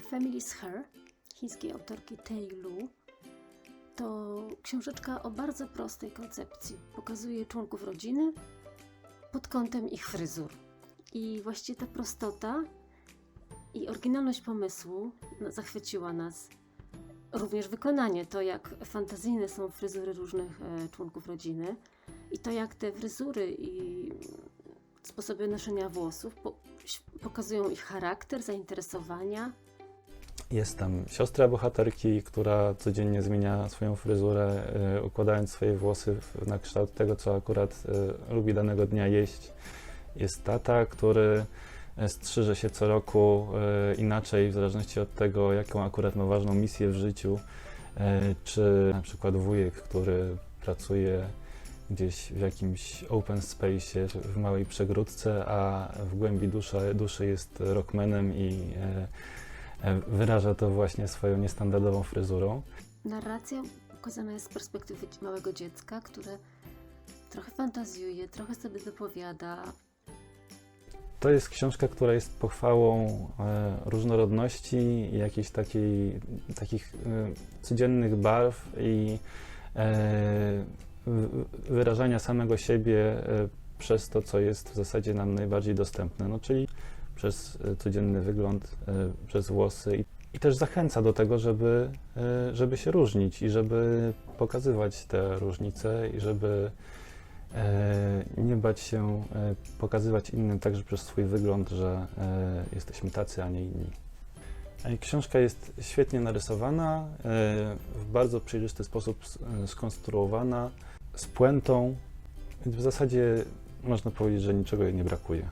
Family's Hair chińskiej autorki Tei Lu to książeczka o bardzo prostej koncepcji. Pokazuje członków rodziny pod kątem ich fryzur. I właściwie ta prostota i oryginalność pomysłu no, zachwyciła nas. Również wykonanie, to jak fantazyjne są fryzury różnych e, członków rodziny i to jak te fryzury i sposoby noszenia włosów po, pokazują ich charakter, zainteresowania. Jest tam siostra bohaterki, która codziennie zmienia swoją fryzurę, y, układając swoje włosy na kształt tego, co akurat y, lubi danego dnia jeść. Jest tata, który y, strzyże się co roku y, inaczej, w zależności od tego, jaką akurat ma ważną misję w życiu. Y, Czy na przykład wujek, który pracuje gdzieś w jakimś open space, w małej przegródce, a w głębi duszy, duszy jest rockmanem i E, Wyraża to właśnie swoją niestandardową fryzurą. Narracja pokazana jest z perspektywy małego dziecka, które trochę fantazjuje, trochę sobie dopowiada. To jest książka, która jest pochwałą e, różnorodności i jakichś takiej, takich e, codziennych barw i e, wyrażania samego siebie e, przez to, co jest w zasadzie nam najbardziej dostępne, no czyli przez e, codzienny wygląd, e, przez włosy i, też zachęca do tego, żeby, e, żeby się różnić i żeby pokazywać te różnice i żeby nie bać się pokazywać innym także przez swój wygląd, że jesteśmy tacy, a nie inni. Książka jest świetnie narysowana, w bardzo przejrzysty sposób skonstruowana, z puentą, więc w zasadzie można powiedzieć, że niczego jej nie brakuje.